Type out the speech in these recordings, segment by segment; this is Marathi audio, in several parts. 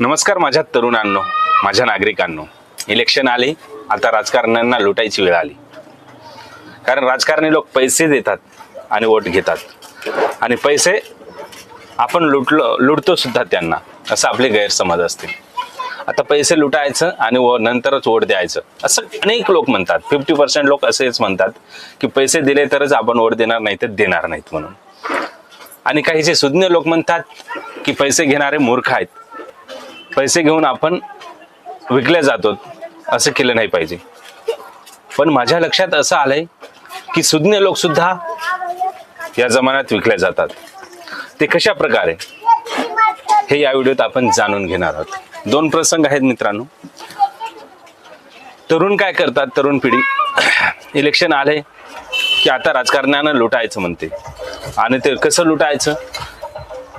नमस्कार माझ्या तरुणांनो माझ्या नागरिकांनो. इलेक्शन आले आता राजकारण्यांना लुटायची वेळ आली. कारण राजकारणी लोक पैसे देतात आणि वोट घेतात. आणि पैसे आपण लुटलो लुटतो सुद्धा त्यांना असं आपले गैरसमज असते आता पैसे लुटायचं आणि व नंतरच वोट द्यायचं असं अनेक लोक म्हणतात. फिफ्टी पर्सेंट लोक असेच म्हणतात की पैसे दिले तरच आपण वोट देणार नाही तर देणार नाहीत म्हणून. आणि काही जे सुज्ञ लोक म्हणतात की पैसे घेणारे मूर्ख आहेत. पैसे घेऊन आपण विकले जातो. असं केलं नाही पाहिजे. पण माझ्या लक्षात असं आलंय की सुज्ञ लोकसुद्धा या जमान्यात विकले जातात. ते कशा प्रकारे? हे या व्हिडिओत आपण जाणून घेणार आहोत. दोन प्रसंग आहेत मित्रांनो. तरुण काय करतात? तरुण पिढी. इलेक्शन आले की आता राजकारण्यानं लुटायचं म्हणते. आणि ते कसं लुटायचं?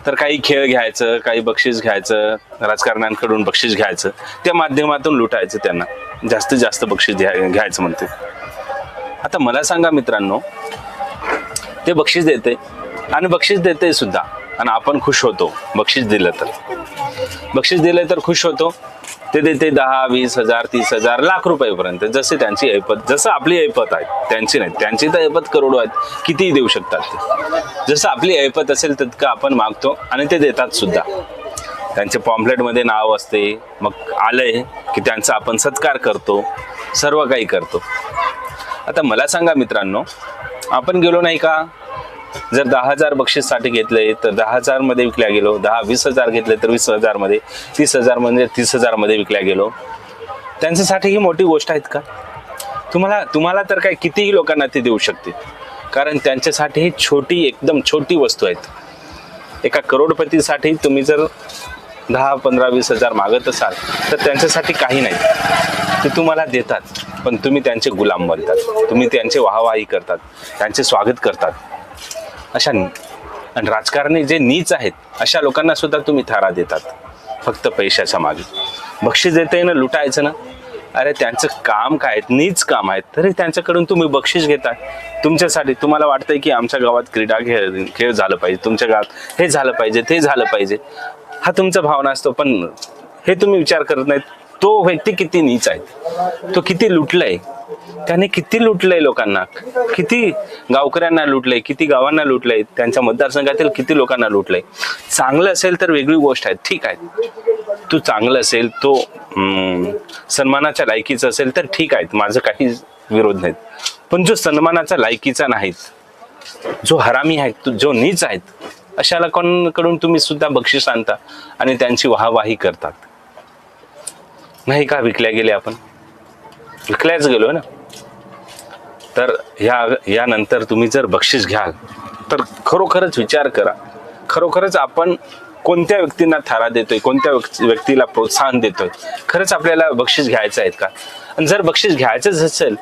तर काही खेळ घ्यायचं काही बक्षीस घ्यायचं राजकारण्यांकडून बक्षीस घ्यायचं त्या माध्यमातून लुटायचं त्यांना. जास्तीत जास्त बक्षीस घ्यायचं म्हणते. आता मला सांगा मित्रांनो ते बक्षीस देते आणि बक्षीस देते सुद्धा. आणि आपण खुश होतो. बक्षीस दिलं तर. बक्षीस दिलं तर खुश होतो. ते देते दहा वीस हजार तीस हजार लाख रुपयेपर्यंत. जसे त्यांची ऐपत जसं आपली ऐपत आहे त्यांची नाही त्यांची तर ऐपत करोडो आहेत. कितीही देऊ शकतात ते. जसं आपली ऐपत असेल तितकं आपण मागतो आणि ते देतात सुद्धा. त्यांचे पॉम्पलेटमध्ये नाव असते. मग आलंय की त्यांचा आपण सत्कार करतो. सर्व काही करतो. आता मला सांगा मित्रांनो आपण गेलो नाही का? जर दहा हजार बक्षीससाठी घेतले तर दहा हजारमध्ये विकल्या गेलो. दहा वीस हजार घेतले तर वीस हजारमध्ये. तीस हजार म्हणजे तीस हजारमध्ये विकल्या गेलो. त्यांच्यासाठी ही मोठी गोष्ट आहेत का? तुम्हाला तुम्हाला तर काय कितीही लोकांना ते देऊ शकते कारण त्यांच्यासाठी ही छोटी एकदम छोटी वस्तू आहेत. एका करोडपतीसाठी तुम्ही जर दहा पंधरा वीस हजार मागत असाल तर त्यांच्यासाठी काही नाही. ते तुम्हाला देतात पण तुम्ही त्यांचे गुलाम बनतात. तुम्ही त्यांचे वाहवाही करतात त्यांचे स्वागत करतात. अशा आणि राजकारणी जे नीच आहेत अशा लोकांना सुद्धा तुम्ही थारा देतात फक्त पैशाच्या मागे. बक्षीस देते ना लुटायचं ना? अरे त्यांचं काम काय नीच काम आहेत. तरी त्यांच्याकडून तुम्ही बक्षीस घेता. तुमच्यासाठी तुम्हाला वाटतंय की आमच्या गावात क्रीडा खेळ खेळ झालं पाहिजे. तुमच्या गावात हे झालं पाहिजे ते झालं पाहिजे. हा तुमचा भावना असतो पण हे तुम्ही विचार करत नाहीत. तो व्यक्ती किती नीच आहे? तो किती लुटलाय? त्याने किती लुटलंय लोकांना? किती गावकऱ्यांना लुटलंय? किती गावांना लुटलंय? त्यांच्या मतदारसंघातील किती लोकांना लुटलंय? चांगलं असेल तर वेगळी गोष्ट आहे. ठीक आहे. तू चांगलं असेल तो सन्मानाच्या लायकीचं असेल तर ठीक आहे. माझं काही विरोध नाहीत. पण जो सन्मानाचा लायकीचा नाहीत जो हरामी आहेत तो- जो नीच आहेत अशाला कोणकडून तुम्ही सुद्धा बक्षीस आणता आणि त्यांची वाहवाही करतात? नाही का विकल्या गेले आपण? विकल्याच गेलो ना? तर ह्या यानंतर तुम्ही जर बक्षीस घ्याल तर खरोखरच विचार करा. खरोखरच आपण कोणत्या व्यक्तींना थारा देतोय कोणत्या व्यक्तीला प्रोत्साहन देतोय खरंच आपल्याला बक्षीस घ्यायचं आहेत का? आणि जर बक्षीस घ्यायचंच असेल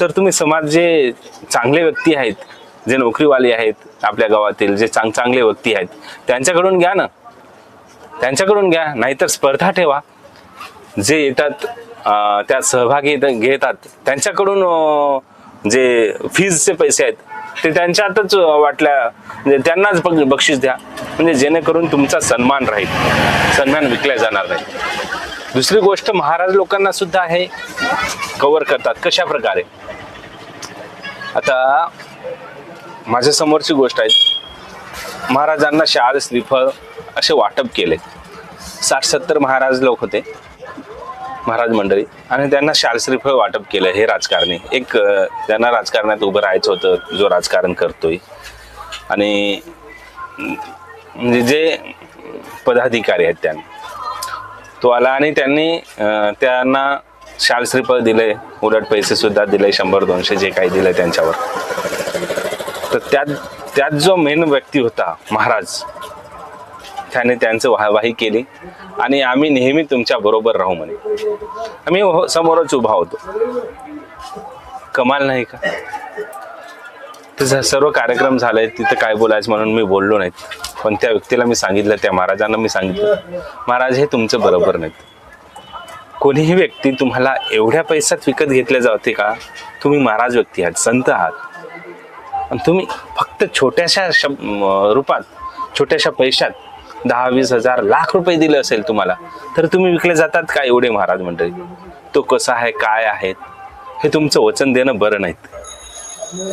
तर तुम्ही समाज जे चांगले व्यक्ती आहेत जे नोकरीवाले आहेत आपल्या गावातील जे चांग चांगले व्यक्ती आहेत त्यांच्याकडून घ्या ना. त्यांच्याकडून घ्या नाहीतर स्पर्धा ठेवा. जे येतात त्या त्यात सहभागी घेतात त्यांच्याकडून जे फीजचे पैसे आहेत ते त्यांच्यातच वाटल्या म्हणजे त्यांनाच बक्षीस द्या. म्हणजे जेणेकरून तुमचा सन्मान राहील. सन्मान विकला जाणार नाही. दुसरी गोष्ट महाराज लोकांना सुद्धा हे कवर करतात. कशा प्रकारे आता माझ्या समोरची गोष्ट आहे. महाराजांना शाल श्रीफळ असे वाटप केले. साठ सत्तर महाराज लोक होते. महाराज मंडळी. आणि त्यांना शालश्रीफळ वाटप केलं हे राजकारणी. एक त्यांना राजकारणात उभं राहायचं होतं जो राजकारण करतोय. आणि म्हणजे जे पदाधिकारी आहेत त्यांना तो आला आणि त्यांनी त्यांना शालश्रीफळ दिले उलट पैसे सुद्धा दिले शंभर दोनशे जे काही दिले त्यांच्यावर. तर त्यात त्यात जो मेन व्यक्ती होता महाराज त्याने त्यांचं वाहवाही केली. आणि आम्ही नेहमी तुमच्या बरोबर राहू म्हणे. आम्ही हो- समोरच उभा होतो. कमाल नाही का? तिचा सर्व कार्यक्रम झालाय तिथं काय बोलायचं म्हणून मी बोललो नाहीत पण त्या व्यक्तीला मी सांगितलं त्या महाराजांना मी सांगितलं महाराज हे तुमचं बरोबर नाहीत. कोणीही व्यक्ती तुम्हाला एवढ्या पैशात विकत घेतले जाते का? तुम्ही महाराज व्यक्ती आहात संत आहात. आणि तुम्ही फक्त छोट्याशा शब रूपात छोट्याशा पैशात दहा वीस हजार लाख रुपये दिले असेल तुम्हाला तर तुम्ही विकले जातात का एवढे महाराज मंडळी? तो कसा आहे काय आहेत हे तुमचं वचन देणं बरं नाहीत.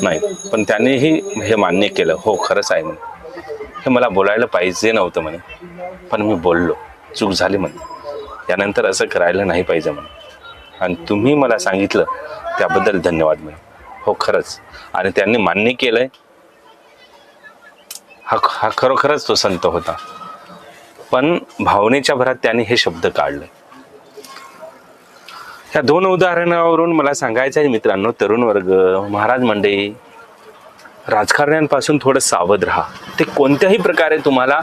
नाही पण त्यांनीही हे मान्य केलं. हो खरंच आहे म्हणे. हे मला बोलायला पाहिजे नव्हतं म्हणे पण मी बोललो. चूक झाली म्हणे. यानंतर असं करायला नाही पाहिजे म्हणे. आणि तुम्ही मला सांगितलं त्याबद्दल धन्यवाद म्हणे. हो खरंच. आणि त्यांनी मान्य केलंय. हा हा खरोखरच तो संत होता. पण भावनेच्या भरात त्याने हे शब्द काढले. या दोन उदाहरणावरून मला सांगायचं आहे मित्रांनो तरुण वर्ग महाराज मंडळी राजकारण्यांपासून थोडं सावध राहा. ते कोणत्याही प्रकारे तुम्हाला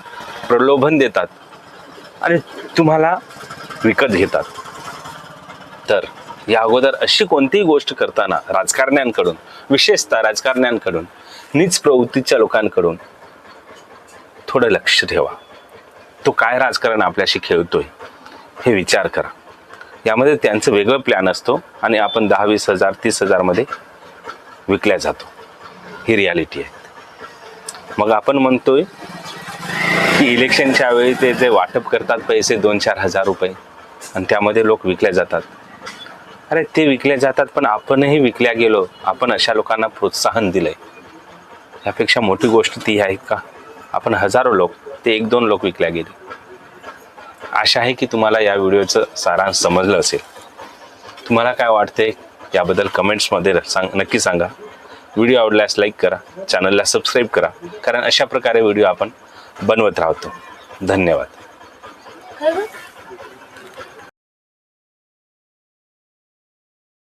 प्रलोभन देतात आणि तुम्हाला विकत घेतात. तर या अगोदर अशी कोणतीही गोष्ट करताना राजकारण्यांकडून विशेषतः राजकारण्यांकडून नीच प्रवृत्तीच्या लोकांकडून थोडं लक्ष ठेवा. तो काय राजकारण आपल्याशी खेळतोय हे विचार करा. यामध्ये त्यांचं वेगळं प्लॅन असतो आणि आपण दहा वीस हजार तीस हजारमध्ये विकल्या जातो. ही रियालिटी आहे. मग आपण म्हणतोय की इलेक्शनच्या वेळी ते जे वाटप करतात पैसे दोन चार हजार रुपये आणि त्यामध्ये लोक विकल्या जातात. अरे ते विकल्या जातात पण आपणही विकल्या गेलो. आपण अशा लोकांना प्रोत्साहन दिलंय. यापेक्षा मोठी गोष्ट ती आहे का? आपण हजारो लोक ते एक दोन लोक विकल्या गेले. आशा आहे की तुम्हाला या व्हिडिओचं सारांश समजलं असेल. तुम्हाला काय वाटते याबद्दल कमेंट्समध्ये सांग नक्की सांगा. व्हिडिओ आवडल्यास लाईक करा चॅनलला सबस्क्राईब करा कारण अशा प्रकारे व्हिडिओ आपण बनवत राहतो. धन्यवाद.